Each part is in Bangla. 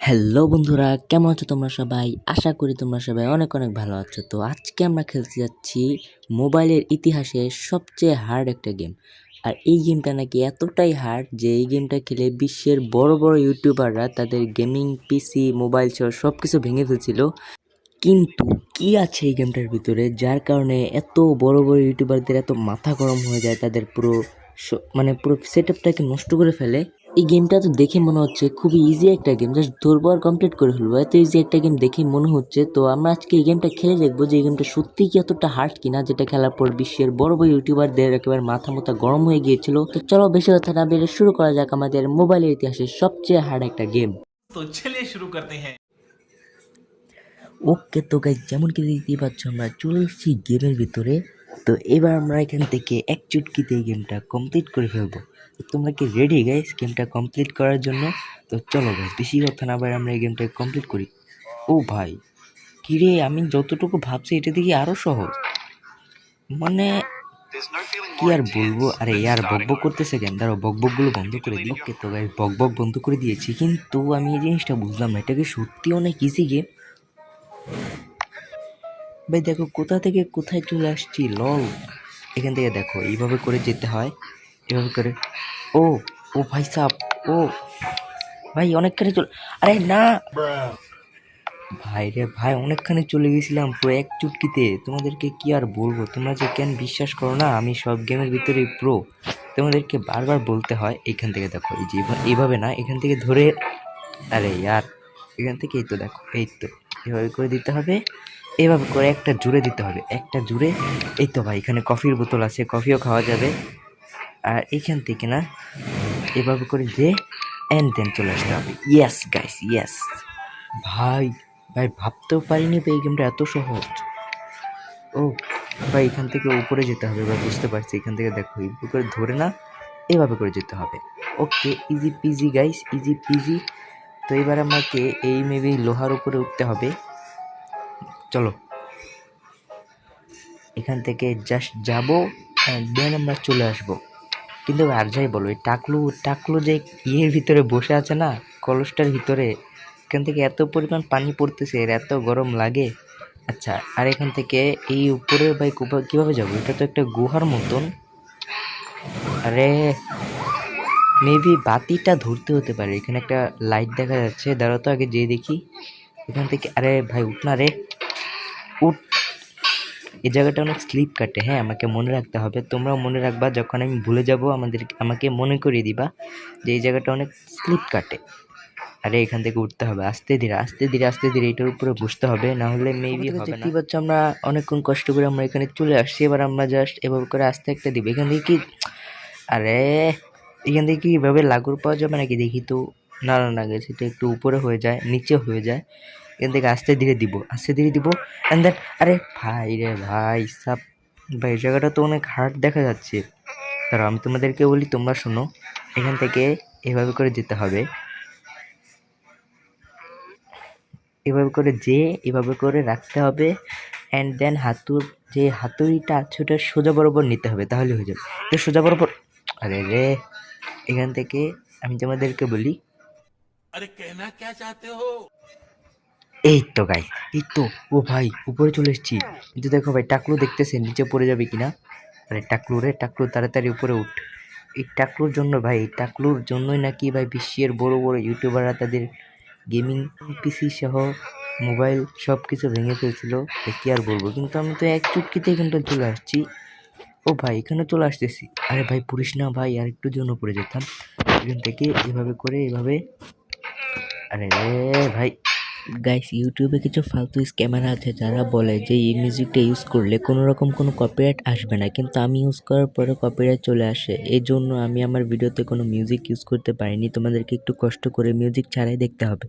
হ্যালো বন্ধুরা, কেমন আছো তোমরা সবাই? আশা করি তোমরা সবাই অনেক অনেক ভালো আছো। তো আজকে আমরা খেলতে যাচ্ছি মোবাইলের ইতিহাসে সবচেয়ে হার্ড একটা গেম আর এই গেমটা নাকি এতটাই হার্ড যে এই গেমটা খেলে বিশ্বের বড় বড় ইউটিউবাররা তাদের গেমিং পিসি মোবাইল সহ সব কিছু ভেঙে ফেলছিল। কিন্তু কি আছে এই গেমটার ভিতরে যার কারণে এত বড় বড় ইউটিউবারদের এত মাথা গরম হয়ে যায়, তাদের পুরো মানে পুরো সেট আপটাকে নষ্ট করে ফেলে? এই গেমটা তো দেখে মনে হচ্ছে খুবই ইজি একটা গেম জাস্ট ধরবো আর কমপ্লিট করে ফেলব। এত ইজি একটা গেম দেখে মনে হচ্ছে তো আমরা আজকে এই গেমটা খেলে দেখব যে এই গেমটা সত্যি কি এতটা হার্ড কিনা যেটা খেলার পর বিশ্বের বড় বড় ইউটিউবারদের একেবারে মাথা মোথা গরম হয়ে গিয়েছিল। তো চলো বেশি কথা না বেড়ে শুরু করা যাক আমাদের মোবাইলের ইতিহাসের সবচেয়ে হার্ড একটা গেম তো চলে শুরু করতে হ্যাঁ। ওকে তো গাই যেমন কি দেখতেই পাচ্ছ আমরা চলে এসেছি গেমের ভিতরে। তো এবার আমরা এখান থেকে এক চুটকিতে এই গেমটা কমপ্লিট করে ফেলব। তোমরা কি রেডি গাইজ গেমটা কমপ্লিট করার জন্য? তো চলো গাইজ বেশি কথা না আবার আমরা এই গেমটা কমপ্লিট করি। ও ভাই কিরে আমি যতটুকু ভাবছি এটা দেখি আরও সহজ। মানে কি আর বলব? আরে ইয়ার বকবক করতেছে কেন? দাঁড়াও, বকবকগুলো বন্ধ করে দিই। ওকে তো গাইজ বকবক বন্ধ করে দিয়েছি। কিন্তু আমি এই জিনিসটা বুঝলাম না, এটা কি সত্যি অনেক ইজি গেম ভাই দেখো, কোথা থেকে কোথায় চলে আসছি? লল। এখান থেকে দেখো, এইভাবে করে যেতে হয়। এভাবে করে। ও ও ভাই সাপ ও। ভাই, অনেকখানি চলে আরে না। ভাই রে ভাই, অনেকখানি চলে গেছিলাম পুরো এক চুটকিতে। তোমাদেরকে কি আর বলব? তোমরা যে কেন বিশ্বাস করো না? আমি সব গেমের ভিতরে প্রো তোমাদেরকে বারবার বলতে হয়, এখান থেকে দেখো, এই যে এইভা- এইভাবে না, এখান থেকে ধরে আরে ইয়ার, এখান থেকে এই তো দেখো, এই তো। এভাবে করে দিতে হবে। এভাবে করে একটা জুড়ে দিতে হবে। একটা জুড়ে এই তো ভাই, এখানে কফির বোতল আছে, কফিও খাওয়া যাবে। আর এখান থেকে না এভাবে করে যে অ্যান্ড দেন চলে আসতে হবে। ইয়েস গাইস ইয়েস ভাই ভাই, ভাবতেও পারিনি ভাই, এই গেমটা এত সহজ। ও, ভাই, এখান থেকে উপরে যেতে হবে, এবার বুঝতে পারছি, এখান থেকে দেখো, এইভাবে করে ধরে না, এভাবে করে যেতে হবে। Okay easy peasy guys easy peasy তো এবার আমাকে এই মেবি লোহার উপরে উঠতে হবে। চলো। এখান থেকে জাস্ট যাব দেন আমরা চলে আসব। কিন্তু আর যাই বলো, এই টাকলু টাকলু যে ইয়ের ভিতরে বসে আছে না, কলসটার ভিতরে, এখান থেকে এত পরিমাণ পানি পড়তেছে এর এত গরম লাগে। আচ্ছা আর এখান থেকে এই উপরে ভাই কীভাবে যাব? এটা তো একটা গুহার মতন। আরে মেবি বাতিটা ধরতে হতে পারে। এখানে একটা লাইট দেখা যাচ্ছে। দাঁড়াও তো আগে যেয়ে দেখি। এখান থেকে আরে ভাই, উঠ না রে। উঠ। এই জায়গাটা অনেক স্লিপ কাটে হ্যাঁ আমাকে মনে রাখতে হবে। তোমরাও মনে রাখবা যখন আমি ভুলে যাব আমাদের আমাকে মনে করিয়ে দিবা যে এই জায়গাটা অনেক স্লিপ কাটে। আরে এখান থেকে উঠতে হবে আস্তে ধীরে আস্তে ধীরে আস্তে ধীরে এটার উপরে বসতে হবে না হলে মেবি হবে না। পাচ্ছ আমরা অনেকক্ষণ কষ্ট করে আমরা এখানে চলে আসছি এবার আমরা জাস্ট এভাবে করে আস্তে একটা দিব। এখান থেকে কি আরে এখান থেকে কি এভাবে লাগুর পাওয়া যাবে নাকি? দেখি তো না না না গেছে এটা একটু উপরে হয়ে যায় নিচে হয়ে যায়। এখান থেকে আস্তে ধীরে দিব, আস্তে ধীরে দিব। অ্যান্ড দেন আরে ভাই রে ভাই, সাপ। ভাই জায়গাটা তো অনেক হার্ড দেখা যাচ্ছে। তারা আমি তোমাদেরকে বলি, তোমরা শোনো। এখান থেকে এভাবে করে যেতে হবে। এভাবে করে যে, এভাবে করে রাখতে হবে। অ্যান্ড দেন হাতুর, যে হাতুড়িটা আছে, ওটা সোজা বরাবর নিতে হবে, তাহলে হয়ে যাবে। তো সোজা বরাবর, আরে রে। এখান থেকে আমি তোমাদেরকে বলি। আরে, কেনা কে চাতে হো? এই তো গাই এই তো, ও ভাই, উপরে চলে এসেছি। কিন্তু দেখো ভাই, টাকলু দেখতেছে নিচে পড়ে যাবে কিনা? আরে টাকলু রে, টাকলু, তাড়াতাড়ি উপরে উঠ। এই টাকলুর জন্য ভাই, এই টাকলুর জন্যই নাকি ভাই বিশ্বের বড় বড় ইউটিউবাররা তাদের গেমিং পিসি সহ মোবাইল সব কিছু ভেঙে ফেলছিল কি আর বলব? কিন্তু আমি তো এক চুটকিতে এখানটা চলে আসছি। ও ভাই এখানে চলে আসতেছি। আরে ভাই, পুরিস না ভাই, আর একটু জন্য পড়ে যেতাম। এখান থেকে এভাবে করে, এভাবে। আরে ভাই গাইস ইউটিউবে কিছু ফালতু স্ক্যামার আছে যারা বলে যে এই মিউজিকটা ইউজ করলে কোনো রকম কোনো কপিরাইট আসবে না। কিন্তু আমি ইউজ করার পরে কপিরাইট চলে আসে। এই জন্য আমি আমার ভিডিওতে কোনো মিউজিক ইউজ করতে পারিনি। তোমাদেরকে একটু কষ্ট করে মিউজিক ছাড়াই দেখতে হবে।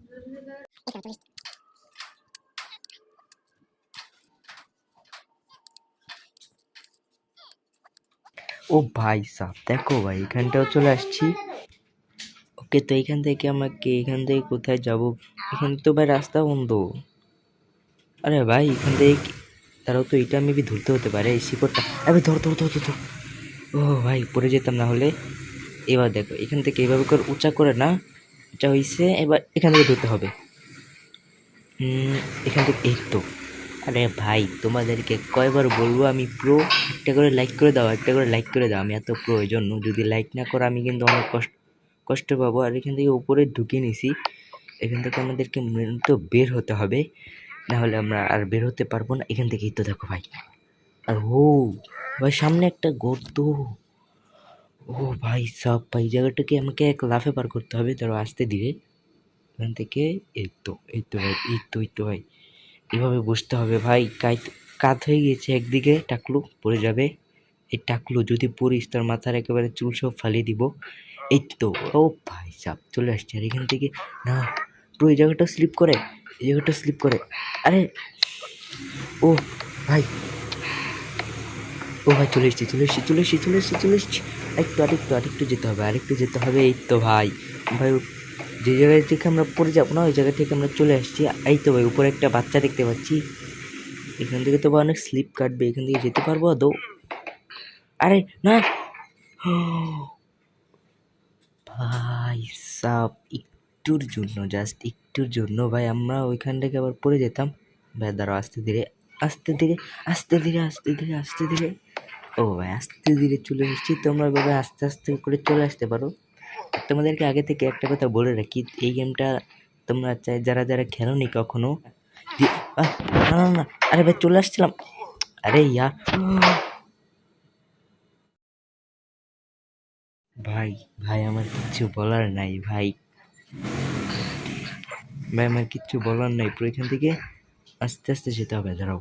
ও ভাই সাহ দেখো ভাই, এখানটাও চলে আসছি। ওকে তো এখান থেকে আমাকে এখান থেকে কোথায় যাব? এখান তো ভাই রাস্তা বন্ধ। আরে ভাই, এখান থেকে তারাও তো, এটা মেবি ধরতে হতে পারে, এই শিকড়টা। আরে ধর ধর ধর ধর ধর। ও ভাই পড়ে যেতাম না হলে। এবার দেখো, এখান থেকে এভাবে করে উঁচা করে না, উঁচা হয়েছে এবার এখান থেকে ধরতে হবে। এখান থেকে এই তো। আরে ভাই, তোমাদেরকে কয়বার বলব, আমি প্রো একটা করে লাইক করে দাও, একটা করে লাইক করে দাও। আমি এত প্রয়োজন, যদি লাইক না করো, আমি কিন্তু অনেক কষ্ট কষ্ট পাবো আর এখান থেকে উপরে ঢুকে নিছি। এখান থেকে আমাদেরকে মেন তো বের হতে হবে। নাহলে আমরা আর বের হতে পারব না। এখান থেকেই তো দেখো ভাই। আর ও, ভাই সামনে একটা গর্ত। ও ভাই সব ভাই জায়গাটাকে আমাকে এক লাফে পার করতে হবে। ধরো আসতে ধীরে। এখান থেকে এই তো এই তো ভাই, এই তো এই তো ভাই। এভাবে বসতে হবে ভাই। কাইত কাত হয়ে গিয়েছে একদিকে। টাকলু পড়ে যাবে। এই টাকলু যদি পড়িস, তোর মাথার একেবারে চুল সব ফালিয়ে দিব। এই তো ও ভাই সাপ চলে আসছে। আর এখান থেকে, না, পুরো এই জায়গাটা স্লিপ করে, এই জায়গাটা স্লিপ করে। আরে, ও ভাই ও ভাই, চলে এসছি চলে এসছি চলে এসছি চলে এসছি চলে এসছি। একটু আরেকটু আরেকটু যেতে হবে, আরেকটু যেতে হবে, এই তো ভাই। ভাই যে জায়গায় থেকে আমরা পড়ে যাব না, ওই জায়গা থেকে আমরা চলে আসছি। এই তো ভাই, উপরে একটা বাচ্চা দেখতে পাচ্ছি। এখান থেকে তো ভাই অনেক স্লিপ কাটবে, এখান থেকে যেতে পারব, আদৌ? আরে, না! ভাই সাপ একটুর জন্য জাস্ট একটুর জন্য। ভাই, আমরা ওইখান থেকে আবার পড়ে যেতাম। ভাই, দাঁড়াও, আস্তে ধীরে আস্তে ধীরে আস্তে ধীরে আস্তে ধীরে আস্তে ধীরে। ও ভাই, আস্তে ধীরে চলে এসেছি। তোমরা এভাবে আস্তে আস্তে করে চলে আসতে পারো। তোমাদেরকে আগে থেকে একটা কথা বলে রাখি, এই গেমটা তোমরা চাই, যারা যারা খেলোনি কখনো না না না, আরে ভাই, চলে আসছিলাম। আরে ইয়া ভাই ভাই, আমার কিচ্ছু বলার নাই, ভাই। ভাই, আমার কিচ্ছু বলার নাই, পুরো এখান থেকে আস্তে আস্তে যেতে হবে, দাঁড়াও।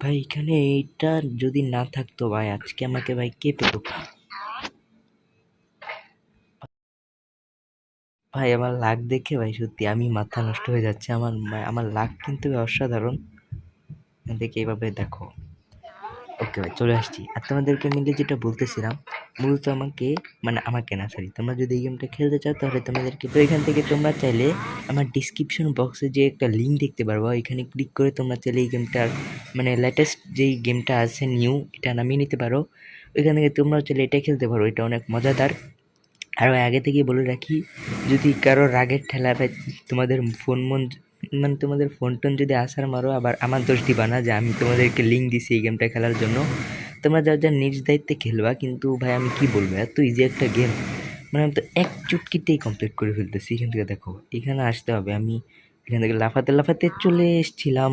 ভাই, এখানে এইটা যদি না থাকতো, ভাই, আজকে আমাকে, ভাই, কে পেতো? ভাই, আমার লাক দেখে, ভাই, সত্যি আমি মাথা নষ্ট হয়ে যাচ্ছে, আমার আমার লাক কিন্তু অসাধারণ। দেখে এভাবে দেখো। ওকে, ভাই, চলে আসছি। আর তোমাদেরকে মিলে যেটা বলতেছিলাম, মূলত আমাকে মানে আমাকে না সরি তোমরা যদি এই গেমটা খেলতে চাও, তাহলে তোমাদেরকে, তো এখান থেকে তোমরা চাইলে আমার ডিসক্রিপশন বক্সে যে একটা লিঙ্ক দেখতে পারব এখানে ক্লিক করে তোমরা চাইলে এই গেমটার মানে লেটেস্ট যেই গেমটা আছে নিউ এটা নামিয়ে নিতে পারো। ওইখান থেকে তোমরা চাইলে এটা খেলতে পারো, এটা অনেক মজাদার। আর আগে থেকেই বলে রাখি, যদি কারও রাগের ঠেলা তোমাদের ফোন মন মানে তোমাদের ফোন টোন যদি আসার মারো, আবার আমার দোষ দিবা না যে আমি তোমাদেরকে লিঙ্ক দিছি এই গেমটা খেলার জন্য। তোমরা যার যার নিজ দায়িত্বে খেলবা, কিন্তু ভাই আমি কি বলব, এত ইজি একটা গেম মানে আমি তো এক চুটকিতেই কমপ্লিট করে ফেলতেছি, এখান থেকে দেখো, এখানে আসতে হবে আমি। এখান থেকে লাফাতে লাফাতে চলে এসছিলাম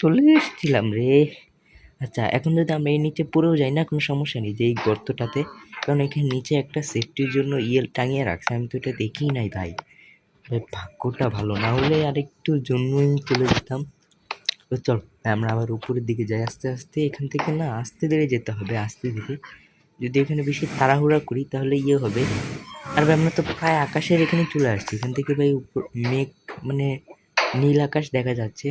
চলে এসছিলাম রে। আচ্ছা এখন যদি আমরা এই নিচে পড়েও যাই না, কোনো সমস্যা নেই, যে এই গর্তটাতে। কারণ এখানে নিচে একটা সেফটির জন্য ইয়েল টাঙিয়ে রাখছে, আমি তো এটা দেখিই নাই ভাই। ভাগ্যটা ভালো। না হলে আরেকটুর জন্যই চলে যেতাম। তো চল, আমরা আবার উপরের দিকে যাই। আস্তে আস্তে এখান থেকে না আস্তে ধীরে যেতে হবে, আস্তে ধীরে। যদি এখানে বেশি তাড়াহুড়া করি তাহলে ইয়ে হবে। আর ভাই, আমরা তো প্রায় আকাশের এখানে চলে আসছি। এখান থেকে ভাই উপর, মেঘ মানে নীল আকাশ দেখা যাচ্ছে।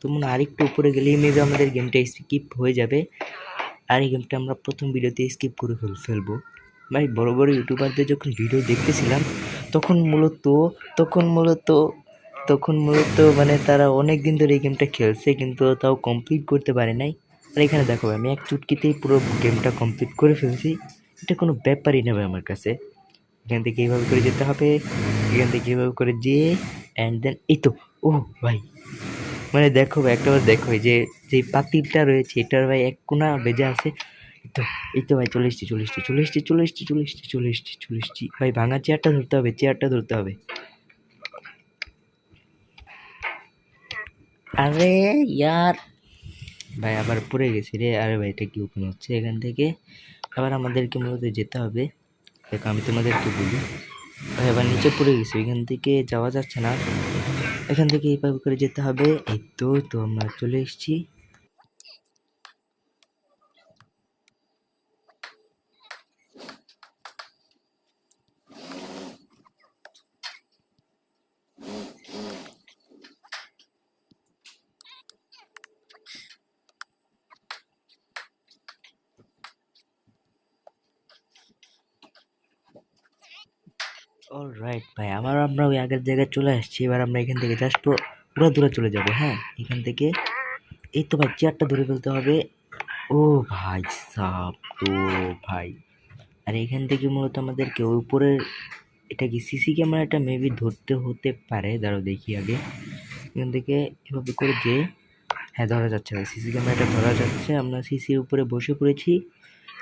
তো মনে আরেকটু উপরে গেলেই মেবি আমাদের গেমটা স্কিপ হয়ে যাবে। আর এই গেমটা আমরা প্রথম ভিডিওতে স্কিপ করে ফেল, ফেলব। ভাই, বড় বড় ইউটিউবারদের যখন ভিডিও দেখতেছিলাম তখন মূলত তখন মূলত তখন মূলত মানে তারা অনেক দিন ধরে এই গেমটা খেলছে, কিন্তু তাও কমপ্লিট করতে পারে নাই। আর এখানে দেখো আমি এক চুটকিতেই পুরো গেমটা কমপ্লিট করে ফেলছি। এটা কোনো ব্যাপারই নেবে আমার কাছে। এখান থেকে এইভাবে করে যেতে হবে, এখান থেকে এইভাবে করে যেয়ে অ্যান্ড দেন এই তো, ও ভাই। মানে দেখো ভাই, একটা দেখো যে যে পাতিলটা রয়েছে, এটার ভাই এক কোনা বেজে আছে। তো এই তো ভাই, চলে এসছি চলে এসছি চলে এসছি চলে এসছি চলে এসছি চলে এসছি চলে এসছি। ভাই, ভাঙা চেয়ারটা ধরতে হবে চেয়ারটা ধরতে হবে। আরে ইয়ার। ভাই, আবার পড়ে গেছি রে। আরে ভাই, এটা কি ওপেন হচ্ছে এখান থেকে? আবার আমাদেরকে মূলত যেতে হবে। দেখো, আমি তোমাদেরকে বলি। ভাই, আবার নিচে পড়ে গেছি, এখান থেকে যাওয়া যাচ্ছে না। এখান থেকে এইভাবে করে যেতে হবে। এই তো তো আমরা চলে এসেছি। অল রাইট ভাই, আবার আমরা ওই আগের জায়গায় চলে আসছি। এবার আমরা এখান থেকে জাস্ট পুরো দূরে চলে যাব হ্যাঁ? এখান থেকে এই তো ভাই চেয়ারটা ধরে ফেলতে হবে। ও ভাই, সাপ তো ভাই। আর এখান থেকে মূলত আমাদেরকে উপরের, এটা কি সিসি ক্যামেরাটা মেবি ধরতে হতে পারে? দাঁড়াও, দেখি আগে। এখান থেকে এভাবে করে যে হ্যাঁ ধরা যাচ্ছে ভাই সিসি ক্যামেরাটা ধরা যাচ্ছে। আমরা সিসির উপরে বসে পড়েছি।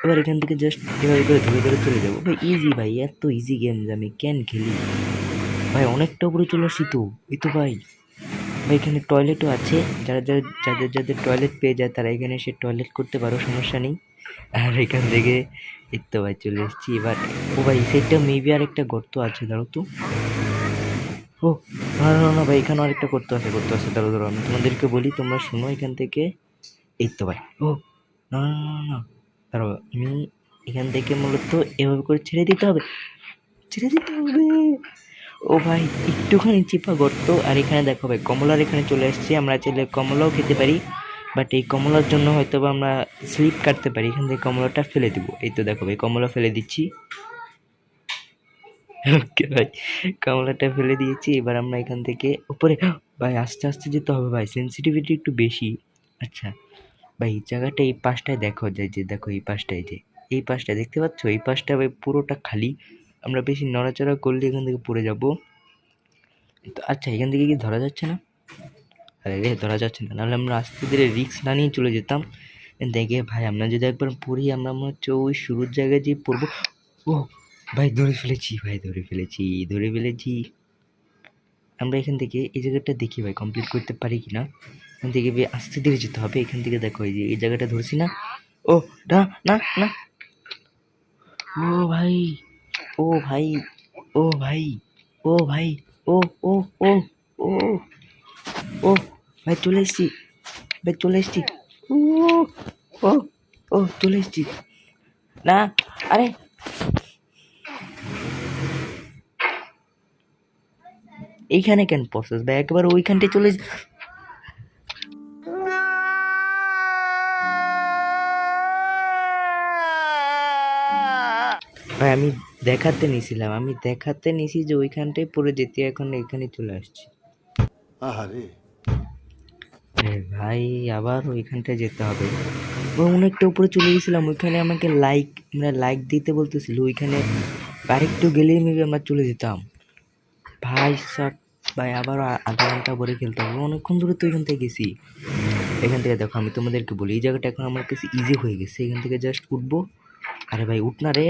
এবার এখান থেকে জাস্ট এভাবে করে ধরে ধরে চলে যাব। ভাই ইজি ভাই এত ইজি গেম যে আমি কেন খেলি? ভাই অনেকটা উপরে চলে আসছি তো। এই তো ভাই ভাই এখানে টয়লেটও আছে। যারা যারা যাদের যাদের টয়লেট পেয়ে যায় তারা এখানে এসে টয়লেট করতে পারো সমস্যা নেই। আর এখান থেকে এই তো ভাই চলে এসেছি। এবার ও ভাই সেটা মেবি আর একটা গর্ত আছে দাঁড়ো তো। ও না না না, ভাই এখানে আরেকটা করতে আছে করতে আছে দাঁড়ো দাঁড়ো আমি তোমাদেরকে বলি তোমরা শোনো এখান থেকে। এই তো ভাই ও না না না, না। দাঁড়ো আমি এখান থেকে মূলত এভাবে করে ছেড়ে দিতে হবে। ছেড়ে দিতে হবে। ও ভাই, একটুখানি চিপা গর্ত। আর এখানে দেখো ভাই, কমলার এখানে চলে এসেছি। আমরা চাইলে কমলাও খেতে পারি। বাট এই কমলার জন্য হয়তো বা আমরা স্লিপ কাটতে পারি। এখান থেকে কমলাটা ফেলে দিব। এই তো দেখো ভাই, কমলা ফেলে দিচ্ছি। ওকে ভাই, কমলাটা ফেলে দিয়েছি। এবার আমরা এখান থেকে উপরে ভাই, আস্তে আস্তে যেতে হবে ভাই। সেন্সিটিভিটি একটু বেশি। আচ্ছা। ভাই এই জায়গাটা এই পাশটায় দেখো যায় যে, দেখো এই পাশটায় যে, এই পাশটা দেখতে পাচ্ছ? এই পাশটা ভাই পুরোটা খালি। আমরা বেশি নড়াচড়া করলে এখান থেকে পড়ে যাব। তো আচ্ছা এখান থেকে কি ধরা যাচ্ছে না? আরে রে, ধরা যাচ্ছে না। নাহলে আমরা আস্তে ধীরে রিক্স না নিয়ে চলে যেতাম। দেখে ভাই, আমরা যদি একবার পড়ি, আমরা মনে হচ্ছে ওই শুরুর জায়গায় যে পড়ব। ও, ভাই, ধরে ফেলেছি, ভাই, ধরে ফেলেছি ধরে ফেলেছি। আমরা এখান থেকে এই জায়গাটা দেখি ভাই কমপ্লিট করতে পারি কি না এখান থেকে আস্তে ধীরে যেতে হবে। এখান থেকে দেখো এই যে, এই জায়গাটা ধরছি না। ও, না না না। ও ভাই ও ভাই ও ভাই ও ভাই, ও ও ও ও ও, ভাই চলে এসছি, ভাই চলে এসছি। ও ও ও, চলে এসছি। না, আরে। এইখানে কেন প্রসেস ভাই, একবার ওইখানটায় চলে ভাই আমি দেখাতে নিছিলাম আমি দেখাতে নিছি যে ওইখানটায় পড়ে যেতে এখন এখানে চলে আসছি। আহারে। ভাই আবার ওইখানটায় যেতে হবে। অনেকটা উপরে চলে গেছিলাম। ওইখানে আমাকে লাইক মানে লাইক দিতে বলতেছিল ওইখানে আরেকটু গেলেই মেবি আমরা চলে যেতাম। ভাই সাক ভাই আবার আধা ঘণ্টা পরে খেলতে হবে। অনেকক্ষণ দূরে তো এখান থেকে গেছি। এখান থেকে দেখো আমি তোমাদেরকে বলি এই জায়গাটা এখন আমার কাছে ইজি হয়ে গেছে। এখান থেকে জাস্ট উঠবো। আরে ভাই উঠ না রে।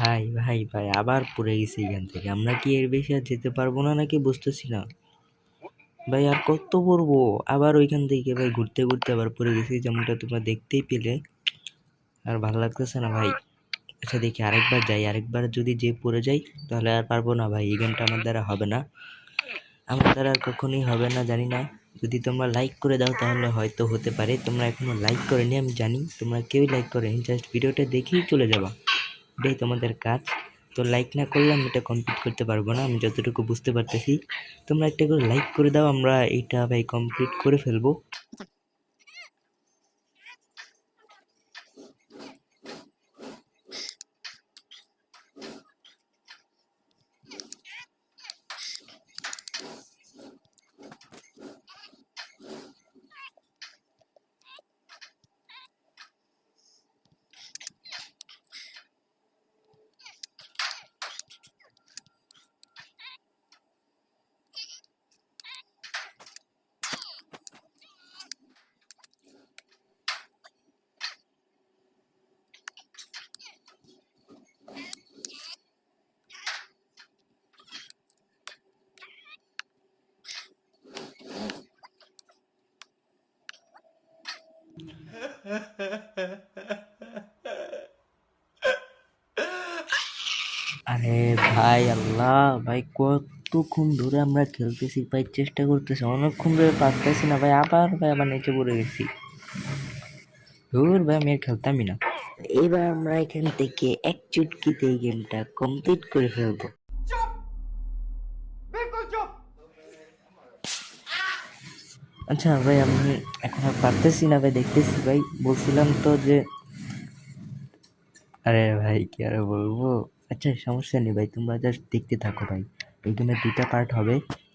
ভাই ভাই ভাই, আবার পড়ে গেছি এখান থেকে। আমরা কি এর বেশি আর যেতে পারব না নাকি বুঝতেছি না। ভাই, আর কত পড়ব? আবার ওইখান থেকে ভাই ঘুরতে ঘুরতে আবার পড়ে গেছি, যেমনটা তোমরা দেখতেই পেলে। আর ভালো লাগতেছে না ভাই? আচ্ছা দেখি, আরেকবার যাই, আরেকবার যদি যে পড়ে যাই, তাহলে আর পারব না ভাই, এই গেমটা আমার দ্বারা হবে না। আমার দ্বারা আর কখনোই হবে না, জানি না। যদি তোমরা লাইক করে দাও, তাহলে হয়তো হতে পারে। তোমরা এখনও লাইক করেনি, আমি জানি। তোমরা কেউই লাইক করেনি জাস্ট ভিডিওটা দেখেই চলে যাবা। এটাই তোমাদের কাজ। তো লাইক না করলে আমি এটা কমপ্লিট করতে পারব না, আমি যতটুকু বুঝতে পারতেছি। তোমরা একটা করে লাইক করে দাও, আমরা এইটা ভাই কমপ্লিট করে ফেলব। আরে ভাই আল্লাহ, ভাই কতক্ষণ ধরে আমরা খেলতেছি, ভাই চেষ্টা করতেছি, অনেকক্ষণ ধরে পারতেছি না, ভাই আবার ভাই আবার নিচে পড়ে গেছি। ধুর ভাই, আমি আর খেলতামই না। এবার আমরা এখান থেকে এক চুটকিতে এই গেমটা কমপ্লিট করে ফেলব। আচ্ছা ভাই আমি এখন আর পারতেছি না ভাই দেখতেছি ভাই। বলছিলাম তো যে আরে ভাই কি আর বলব? আচ্ছা সমস্যা নেই ভাই তোমরা জাস্ট দেখতে থাকো ভাই। এই গেমের দুইটা পার্ট হবে।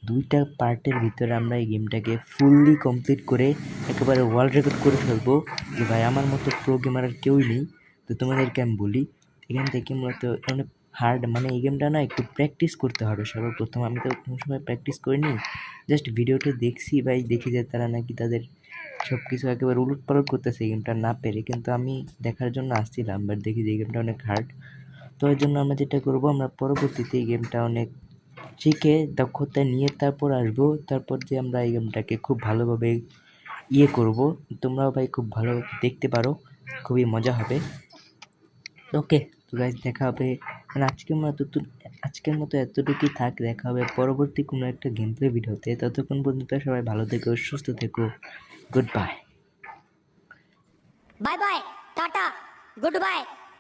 দুইটা পার্টের ভিতরে আমরা এই গেমটাকে ফুললি কমপ্লিট করে একেবারে ওয়ার্ল্ড রেকর্ড করে ফেলব। যে ভাই আমার মতো প্রো গেমার আর কেউই নেই। তো তোমাদেরকে আমি বলি এখান থেকে মূলত অনেক হার্ড মানে এই গেমটা না একটু প্র্যাকটিস করতে হবে। সর্বপ্রথম আমি তো কোনো সময় প্র্যাকটিস করিনি জাস্ট ভিডিওটা দেখছি ভাই দেখি যে তারা নাকি তাদের সব কিছু একেবারে উলট পালট করতেছে এই গেমটা না পেরে। কিন্তু আমি দেখার জন্য আসছিলাম বাট দেখি যে এই গেমটা অনেক হার্ড তো এর জন্য আমরা যেটা করব, আমরা পরবর্তীতে এই গেমটা অনেক শিখে, দক্ষতা নিয়ে তারপর আসব। তারপর যে আমরা এই গেমটাকে খুব ভালোভাবে ইয়ে করব, তোমরাও ভাই খুব ভালো দেখতে পারো, খুবই মজা হবে। ওকে গাইজ দেখা হবে। মানে আজকে মতো আজকের মতো এতটুকুই থাক, দেখা হবে পরবর্তী কোনো একটা গেম প্লে ভিডিওতে ততক্ষণ পর্যন্ত সবাই ভালো থেকো, সুস্থ থেকো। Good bye bye bye tata good bye